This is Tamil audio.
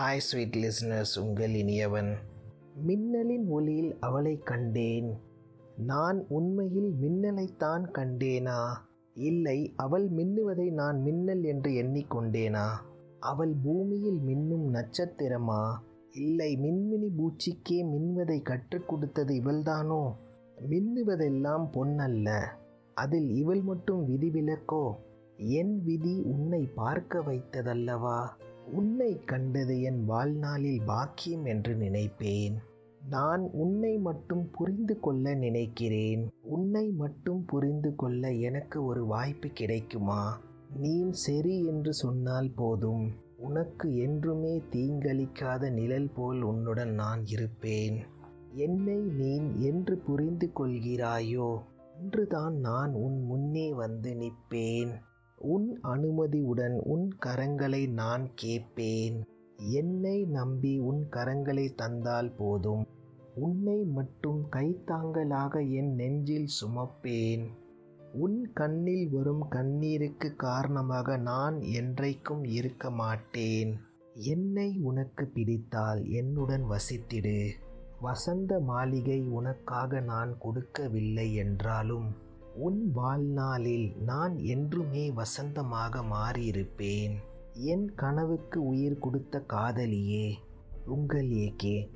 ஹாய் ஸ்வீட் லிஸ்னர்ஸ் உங்கள் இனியவன். மின்னலின் ஒளியில் அவளை கண்டேன். நான் உண்மையில் மின்னலைத்தான் கண்டேனா? இல்லை அவள் மின்னுவதை நான் மின்னல் என்று எண்ணிக்கொண்டேனா? அவள் பூமியில் மின்னும் நட்சத்திரமா? இல்லை மின்மினி பூச்சிக்கே மின்வதை கற்றுக் கொடுத்தது இவள்தானோ? மின்னுவதெல்லாம் பொன்னல்ல. அதில் இவள் மட்டும் விதிவிலக்கோ என் விதி உன்னை பார்க்க வைத்ததல்லவா? உன்னை கண்டது என் வாழ்நாளில் பாக்கியம் என்று நினைப்பேன். நான் உன்னை மட்டும் புரிந்து கொள்ள நினைக்கிறேன். உன்னை மட்டும் புரிந்து கொள்ள எனக்கு ஒரு வாய்ப்பு கிடைக்குமா? நீ சரி என்று சொன்னால் போதும். உனக்கு என்றுமே தீங்களிக்காத நிழல் போல் உன்னுடன் நான் இருப்பேன். என்னை நீ என்று புரிந்து கொள்கிறாயோ? அன்றுதான் நான் உன் முன்னே வந்து நிற்பேன். உன் அனுமதியுடன் உன் கரங்களை நான் கேட்பேன். என்னை நம்பி உன் கரங்களை தந்தால் போதும். உன்னை மட்டும் கைத்தாங்கலாக என் நெஞ்சில் சுமப்பேன். உன் கண்ணில் வரும் கண்ணீருக்கு காரணமாக நான் என்றைக்கும் இருக்க மாட்டேன். என்னை உனக்கு பிடித்தால் என்னுடன் வசித்திடு. வசந்த மாளிகை உனக்காக நான் கொடுக்கவில்லை என்றாலும் உன் வாழ்நாளில் நான் என்றுமே வசந்தமாக மாறியிருப்பேன். என் கனவுக்கு உயிர் கொடுத்த காதலியே உங்கள் ஏகே